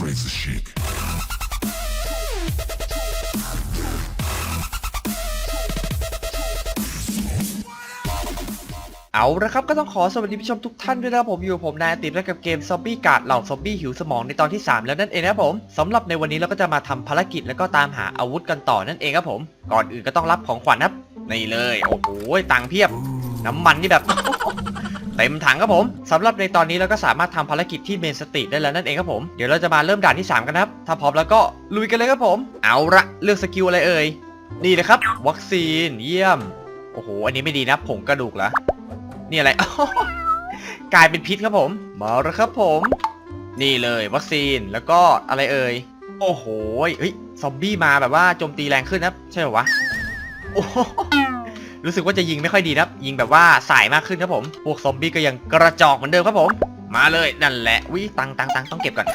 crazy chic. เอาละครับก็ต้องขอสวัสดีผู้ชมทุกท่านด้วยนะครับผมอยู่ผมนายติดและกับเกมซอมบี้กาดเหล่าซอมบี้หิวสมองในตอนที่ 3 แล้วนั่นเองนะครับผมสำหรับในวันนี้เราก็จะมาทำภารกิจแล้วก็ตามหาอาวุธกันต่อนั่นเองครับผม ก่อนอื่นก็ต้องรับของขวัญครับนี่เลย โอ้โหตังเพียบ น้ำมันนี่แบบ เต็มถังครับผมสำหรับในตอนนี้เราก็สามารถทำภารกิจที่เมนสตรีทได้แล้วนั่นเองครับผมเดี๋ยวเราจะมาเริ่มด่านที่ 3 กันครับถ้าพร้อมแล้วก็ลุยกันเลยครับผม เอาละเลือกสกิลอะไรเอ่ยนี่เลยครับ วัคซีนเยี่ยมโอ้โหอันนี้ไม่ดีนะผงกระดูกเหรอนี่อะไรกลายเป็นพิษครับผมมาแล้วครับผม นี่เลยวัคซีนแล้วก็อะไรเอ่ยโอ้โหเฮ้ยซอมบี้มาแบบว่าโจมตีแรงขึ้นนะใช่เหรอวะโอ้ รู้สึกว่าจะยิงไม่ค่อยดีนะครับ ยิงแบบว่าสายมากขึ้นครับผมพวกซอมบี้ก็ยังกระจอกเหมือนเดิมครับผม มาเลยนั่นแหละวิตังตังตังต้องเก็บก่อน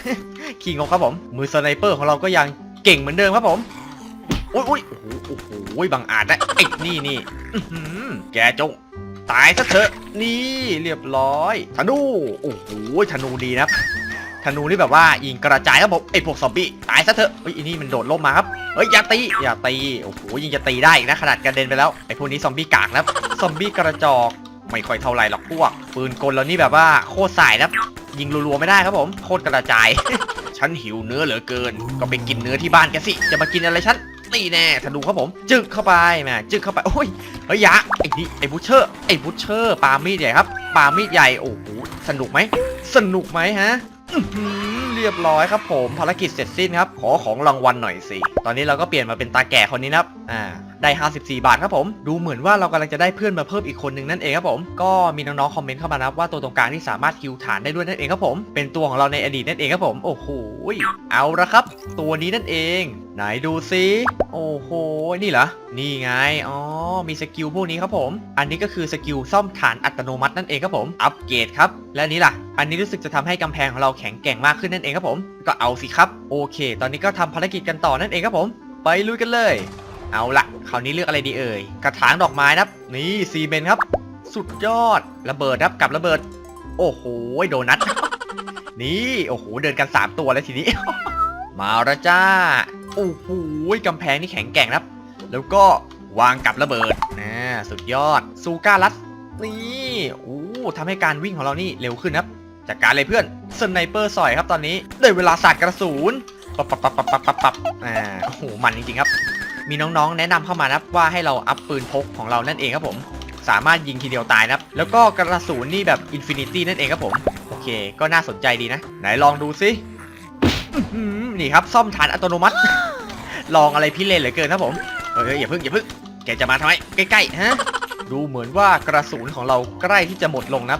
ขี้งกครับผม มือสไนเปอร์ของเราก็ยังเก่งเหมือนเดิมครับผมอุ้ยอุ้ยโอ้โหโอ้โหบังอาจนะไอ้นี่นี่แกจงตายซะเถอะนี่เรียบร้อยธนูโอ้โหธนูดีนะครับ ธนูนี่แบบว่ายิงกระจายครับผมไอ้พวกซอมบี้ตายซะเถอะเฮ้ยอันนี้มันโดดล่มมาครับเฮ้ยอย่าตีอย่าตีโอ้โหยิงจะตีได้อีกนะขนาดกระเด็นไปแล้วไอพวกนี้ซอมบี้กากนะซอมบี้กระจอกไม่ค่อยเท่าไหร่หรอกพวก ปืนกลแล้วนี่แบบว่าโคตรสายนะยิงรัวๆไม่ได้ครับผมโคตรกระจาย ฉันหิวเนื้อเหลือเกิน ก็ไปกินเนื้อที่บ้านแกสิจะมากินอะไรฉันนี่แน่ธนูครับผม จึกเข้าไปแหมจึกเข้าไปโอ้ยเฮ้ยยะไอ้นี่ไอ้บูชเชอร์ไอ้บูชเชอร์ปามีดใหญ่ครับปามีดใหญ่โอ้โหสนุกไหมสนุกไหมฮะ เรียบร้อยครับผมภารกิจเสร็จสิ้นครับ ขอของรางวัลหน่อยสิ ตอนนี้เราก็เปลี่ยนมาเป็นตาแก่คนนี้นะครับอ่าได้ 54 บาทครับผม ดูเหมือนว่าเรากำลังจะได้เพื่อนมาเพิ่มอีกคนนึงนั่นเองครับผม ก็มีน้องๆ คอมเมนต์เข้ามานะครับว่าตัวตรงกลางที่สามารถคิวฐานได้ด้วยนั่นเองครับผม เป็นตัวของเราในอดีตนั่นเองครับผม โอ้โห เอาละครับ ตัวนี้นั่นเอง ไหนดูซิโอ้โห นี่เหรอ นี่ไง อ๋อ มีสกิลพวกนี้ครับผม อันนี้ก็คือสกิลซ่อมฐานอัตโนมัตินั่นเองครับผม อัปเกรดครับ และนี้ล่ะ อันนี้รู้สึกจะทำให้กำแพงของเราแข็งแกร่งมากขึ้นนั่นเองครับผม ก็เอาสิครับ โอเค ตอนนี้ก็ทำภารกิจกันต่อนั่นเองครับผม ไปลุยกันเลย เอาละคราวนี้เลือกอะไรดีเอ่ย กระถางดอกไม้นะครับ นี่ซีเมนต์ครับ สุดยอด ระเบิดครับกับระเบิด โอ้โห โดนัท นี่โอ้โห เดินกัน 3 ตัวแล้วทีนี้ มาแล้วจ้า โอ้โหกำแพงนี่แข็งแกร่งครับ แล้วก็วางกับระเบิดนะสุดยอด ซูก้ารัส นี่โอ้ทำให้การวิ่งของเรานี่เร็วขึ้นครับ จากการเลยเพื่อนสไนเปอร์สอยครับตอนนี้ได้เวลาสาดกระสุนปับปับปับปับปับปับปับอ่าโอ้โหมันจริงๆครับ มีน้องๆ แนะนำเข้ามานับว่าให้เราอัพปืนพกของเรานั่นเองครับผม สามารถยิงทีเดียวตายนะแล้วก็กระสุนนี่แบบอินฟินิตี้นั่นเองครับผม โอเค ก็น่าสนใจดีนะ ไหนลองดูสินี่ครับซ่อมฐานอัตโนมัติ ลองอะไรพี่เล่นเหลือเกินครับผมเฮ้ยอย่าพึ่งอย่าพึ่งแกจะมาทำไมใกล้ๆฮะดูเหมือนว่ากระสุนของเราใกล้ที่จะหมดลงนะ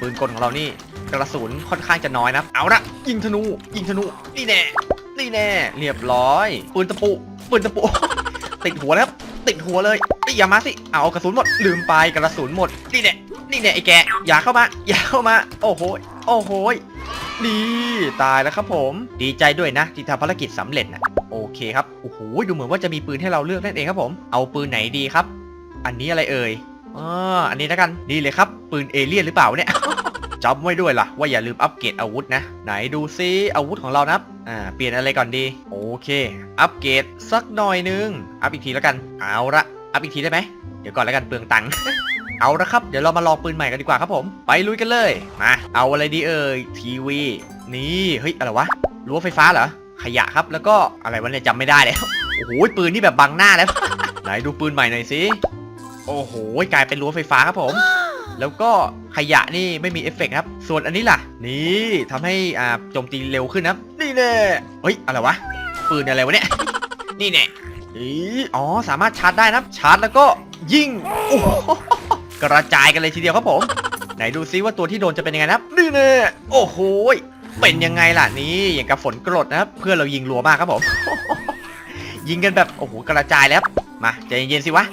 ปืนกลของเรานี่กระสุนค่อนข้างจะน้อยนะเอาละยิงธนู ยิงธนู นี่แน่ นี่แน่ เรียบร้อย ปืนตะปู ปืนตะปู ติดหัวแล้วครับติดหัวเลยอยอย่ามาสิ เอากระสุนหมด ลืมไปกระสุนหมด นี่แน่นี่แน่ไอ้แก อย่าเข้ามา อย่าเข้ามา โอ้โห โอ้โหดีตายแล้วครับผม ดีใจด้วยนะที่ทำภารกิจสำเร็จนะโอเคครับ โอ้โห ดูเหมือนว่าจะมีปืนให้เราเลือกนั่นเองครับผม เอาปืนไหนดีครับ อันนี้อะไรเอ่ยอ่าอันนี้แล้วกันนี่เลยครับ ปืนเอเลี่ยนหรือเปล่าเนี่ย จำไว้ด้วยล่ะว่าอย่าลืมอัปเกรดอาวุธนะ ไหนดูซิอาวุธของเรานะับอ่าเปลี่ยนอะไรก่อนดี โอเค อัปเกรดสักหน่อยนึง อัพอีกทีแล้วกัน เอาละอัพอีกทีได้ไหม เดี๋ยวก่อนแล้วกันเปลืองตังค์ เอาละครับ เดี๋ยวเรามาลองปืนใหม่กันดีกว่าครับผม ไปลุยกันเลย มา เอาอะไรดีเอ่ย ทีวี นี่ เฮ้ย อะไรวะ รั้วไฟฟ้าเหรอ ขยะครับ แล้วก็อะไรวะเนี่ยจำไม่ได้แล้ว โอ้โห ปืนนี่แบบบังหน้าแล้ว ไหนดูปืนใหม่หน่อยสิ โอ้โห กลายเป็นรั้วไฟฟ้าครับผม แล้วก็ขยะนี่ไม่มีเอฟเฟกต์ครับ ส่วนอันนี้ล่ะ นี่ทำให้อ่าโจมตีเร็วขึ้นนะครับ นี่แน่เฮ้ย อะไรวะ ปืนอะไรวะเนี่ย นี่แน่อีอ๋อ สามารถชาร์จได้นะครับ ชาร์จแล้วก็ยิงโอ้โหกระจายกันเลยทีเดียวครับผม ไหนดูซิว่าตัวที่โดนจะเป็นยังไงนะครับ นี่แน่โอ้โหเป็นยังไงล่ะนี่อย่างกับฝนกรดนะครับ เพื่อนเรายิงรัวมากครับผม ยิงกันแบบโอ้โหกระจายแล้วมาใจเย็นๆสิวะ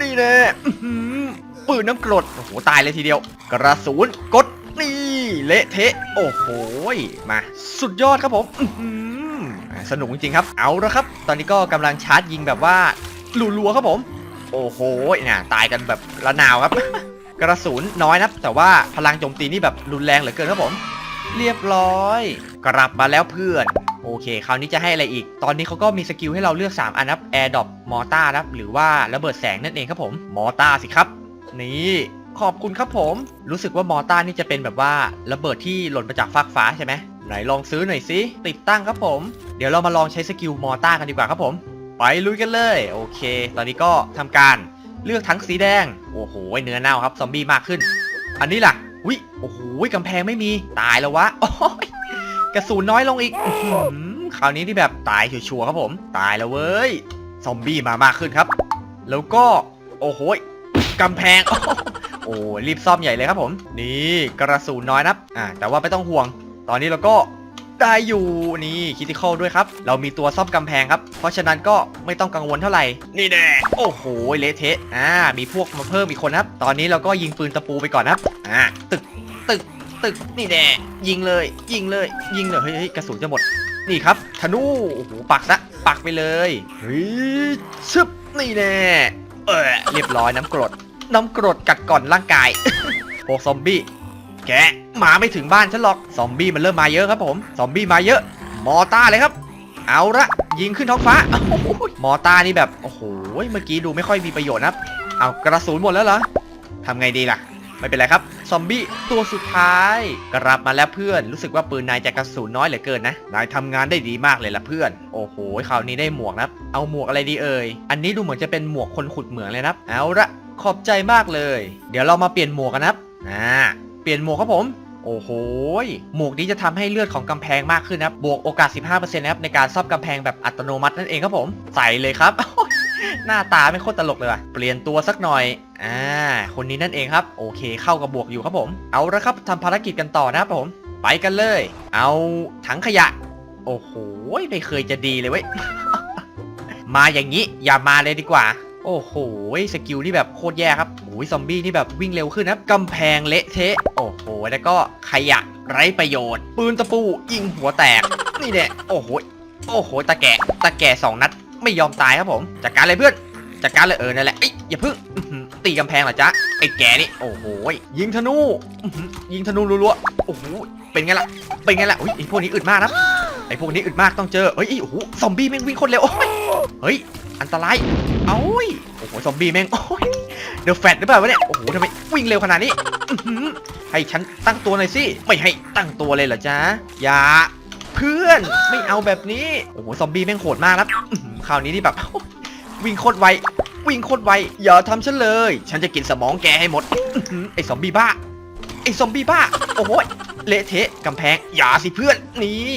นี่แน่ ปืนน้ำกรดโอ้โหตายเลยทีเดียว กระสุนกดนี่เละเทะโอ้โหมาสุดยอดครับผมอื้อหืออ่าสนุกจริงๆครับ เอาละครับ ตอนนี้ก็กำลังชาร์จยิงแบบว่ารัวๆครับผม โอ้โหเนี่ยตายกันแบบระนาวครับ กระสุนน้อยนะแต่ว่าพลังโจมตีนี่แบบรุนแรงเหลือเกินครับผม เรียบร้อย กลับมาแล้วเพื่อนโอเค คราวนี้จะให้อะไรอีก ตอนนี้เขาก็มีสกิลให้เราเลือก 3 อันนับแอร์ดอปมอต้านับ หรือว่าระเบิดแสงนั่นเองครับผม มอต้าสิครับ นี่ขอบคุณครับผม รู้สึกว่ามอต้านี่จะเป็นแบบว่าระเบิดที่หล่นมาจากฟากฟ้าใช่ไหมไหนลองซื้อหน่อยสิติดตั้งครับผม เดี๋ยวเรามาลองใช้สกิลมอต้ากันดีกว่าครับผม ไปลุยกันเลย โอเค ตอนนี้ก็ทำการเลือกทั้งสีแดง โอ้โหเนื้อเน่าครับซอมบี้มากขึ้น อันนี้ล่ะวิโอ้โหกำแพงไม่มีตายแล้ววะโอ้ยกระสุนน้อยลงอีกคราวนี้ที่แบบตายชัวร์ๆครับผม ตายแล้วเว้ย ซอมบี้มามากขึ้นครับ แล้วก็ โอ้โห กำแพง โอ้รีบซ่อมใหญ่เลยครับผม นี่กระสุนน้อยนับอ่าแต่ว่าไม่ต้องห่วง ตอนนี้เราก็ได้อยู่นี่คิติคอลด้วยครับ เรามีตัวซ่อมกำแพงครับ เพราะฉะนั้นก็ไม่ต้องกังวลเท่าไหร่ นี่แน่โอ้โหเละเทะอ่ามีพวกมาเพิ่มอีกคนครับ ตอนนี้เราก็ยิงปืนตะปูไปก่อนครับอ่าตึกตึกตึกนี่แน่ยิงเลย ยิงเลย ยิงเลยเฮ้ยเฮ้ยกระสุนจะหมดนี่ครับธนูโอ้โหปักซะปักไปเลยเฮ้ยชึบนี่แน่ เออเรียบร้อยน้ำกรด น้ำกรดกัดก่อนร่างกาย พวกซอมบี้ แกะมาไม่ถึงบ้านฉันหรอก ซอมบี้มันเริ่มมาเยอะครับผม ซอมบี้มาเยอะ มอต้าเลยครับ เอาละยิงขึ้นท้องฟ้าโอ้โหมอต้านี่แบบ โอ้โห เมื่อกี้ดูไม่ค่อยมีประโยชน์นะ เอากระสุนหมดแล้วเหรอทำไงดีล่ะ ไม่เป็นไรครับ ซอมบี้ตัวสุดท้าย กลับมาแล้วเพื่อน รู้สึกว่าปืนนายจะกระสุนน้อยเหลือเกินนะ นายทำงานได้ดีมากเลยล่ะเพื่อน โอ้โห คราวนี้ได้หมวกนะ เอาหมวกอะไรดีเอ่ย อันนี้ดูเหมือนจะเป็นหมวกคนขุดเหมืองเลยนะ เอาละขอบใจมากเลย เดี๋ยวเรามาเปลี่ยนหมวกกันนะอ่า เปลี่ยนหมวกครับผมโอ้โห หมวกนี้จะทำให้เลือดของกำแพงมากขึ้นนะครับ บวกโอกาส 15%นะครับในการซ่อมกำแพงแบบอัตโนมัตินั่นเองครับผม ใส่เลยครับ หน้าตาไม่โคตรตลกเลยว่ะ เปลี่ยนตัวสักหน่อย อ่า คนนี้นั่นเองครับ โอเค เข้ากับบวกอยู่ครับผม เอาละครับทำภารกิจกันต่อนะครับผม ไปกันเลย เอาถังขยะ โอ้โห ไม่เคยจะดีเลยเว้ย มาอย่างนี้ อย่ามาเลยดีกว่า โอ้โห สกิลนี่แบบโคตรแย่ครับโอ้ยซอมบี้นี่แบบวิ่งเร็วขึ้นนะกำแพงเละเทะ โอ้โห แล้วก็ขยะไร้ประโยชน์ ปืนตะปูยิงหัวแตก นี่เนี่ยโอ้โห โอ้โห ตะแกะ ตะแกะสองนัด ไม่ยอมตายครับผมจัดการเลยเพื่อนจัดการเลยเออนั่นแหละเอ้ยอย่าพึ่งตีกำแพงเหรอจ๊ะไอ้แกนี่โอ้โหยิงธนูยิงธนูรัวๆโอ้โหเป็นไงล่ะเป็นไงล่ะไอ้พวกนี้อึดมากนะไอ้พวกนี้อึดมากต้องเจอเฮ้ยโอ้โหซอมบี้แม่งวิ่งโคนเร็วเฮ้ยอันตรายเอ้ยโอ้โหซอมบี้แม่งโอ้ยเดอะแฟตหรือเปล่าวะเนี่ยโอ้โหทำไมวิ่งเร็วขนาดนี้ให้ฉันตั้งตัวหน่อยสิไม่ให้ตั้งตัวเลยเหรอจ๊ะอย่าเพื่อนไม่เอาแบบนี้โอ้โหซอมบี้แม่งโหดมากนะ คราวนี้นี่แบบ วิ่งโคตรไว วิ่งโคตรไว อย่าทำฉันเลย ฉันจะกินสมองแกให้หมดอื้อหือไอ้ซอมบี้บ้า ไอ้ซอมบี้บ้า โอ้โหเละเทะกำแพง อย่าสิเพื่อน นี่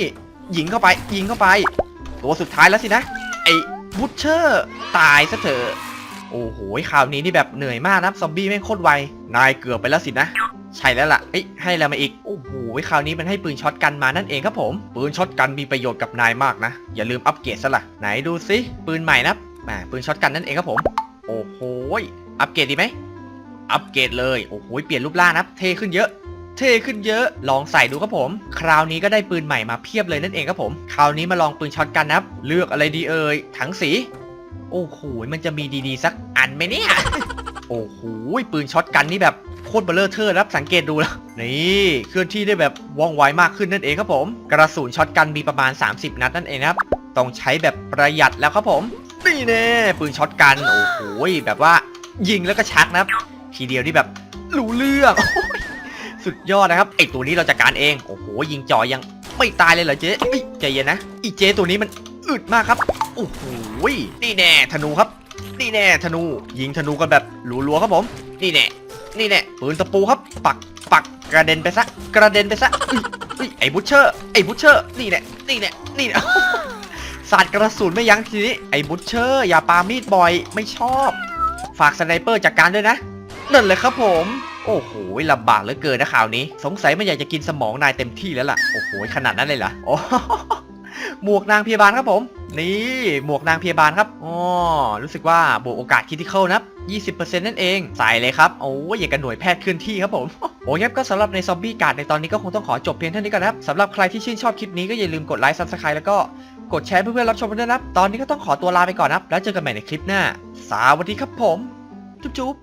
ยิงเข้าไป ยิงเข้าไป ตัวสุดท้ายแล้วสินะ ไอ้บูชเชอร์ ตายซะเถอะ โอ้โหคราวนี้นี่แบบเหนื่อยมากนะซอมบี้แม่งโคตรไว นายเกือบไปแล้วสินะ ใช่แล้วล่ะ เอ้ยให้แล้วมาอีก โอ้โห คราวนี้มันให้ปืนช็อตกันมานั่นเองครับผม ปืนช็อตกันมีประโยชน์กับนายมากนะ อย่าลืมอัปเกรดซะละไหนดูสิปืนใหม่นะแหมปืนช็อตกันนั่นเองครับผม โอ้โหอัปเกรดดีไหมอัปเกรดเลยโอ้โหเปลี่ยนรูปร่างนะเทขึ้นเยอะเท่ขึ้นเยอะ ลองใส่ดูครับผม คราวนี้ก็ได้ปืนใหม่มาเพียบเลยนั่นเองครับผม คราวนี้มาลองปืนช็อตกันนับเลือกอะไรดีเอ่ย ถังสี โอ้โห มันจะมีดีๆ สักอันไหมเนี่ย โอ้โห ปืนช็อตกันนี่แบบ โคตรเบลเลอร์เทอร์รับสังเกตดูแล้ว นี่เคลื่อนที่ได้แบบว่องไวมากขึ้นนั่นเองครับผม กระสุนช็อตกันมีประมาณ 30 นัดนั่นเองครับ ต้องใช้แบบประหยัดแล้วครับผม นี่แน่ปืนช็อตกัน โอ้โหแบบว่ายิงแล้วก็ชักนะทีเดียวที่แบบรู้เรื่องสุดยอดนะครับไอตัวนี้เราจัดการเองโอ้โหยิงจ่อยังไม่ตายเลยเหรอเจ๊ใจเย็นนะอีเจ๊ตัวนี้มันอึดมากครับโอ้โหนี่แน่ธนูครับนี่แน่ธนู ยิงธนูกันแบบรัวๆครับผม นี่แน่ นี่แน่ปืนตะปูครับ ปักปักกระเด็นไปซะกระเด็นไปซะไอ้บุชเชอร์ไอ้บุชเชอร์นี่แน่นี่แน่นี่แน่สาดกระสุนไม่ยั้งทีนี้ไอ้บุชเชอร์อย่าปามีดบ่อยไม่ชอบ ฝากสไนเปอร์จัดการด้วยนะนั่นเลยครับผม โอ้โหลำบากเหลือเกินนะข่าวนี้ สงสัยมันอยากจะกินสมองนายเต็มที่แล้วล่ะ โอ้โหขนาดนั้นเลยเหรอโอ้ หมวกนางพยาบาลครับผม นี่หมวกนางพยาบาลครับอ๋อรู้สึกว่าบวกโอกาสคิดที่เข้านะ20%นั่นเอง ใส่เลยครับ โอ้ยอย่างกับหน่วยแพทย์เคลื่อนที่ครับผม โอเคครับก็สำหรับในซอมบี้การ์ดในตอนนี้ก็คงต้องขอจบเพียงเท่านี้ก่อนนะครับสำหรับใครที่ชื่นชอบคลิปนี้ก็อย่าลืมกดไลค์ซับสไครต์แล้วก็กดแชร์เพื่อนๆรับชมกันด้วยนะครับ ตอนนี้ก็ต้องขอตัวลาไปก่อนนะครับ แล้วเจอกันใหม่ในคลิปหน้า สวัสดีครับผม จุ๊บจุ๊บ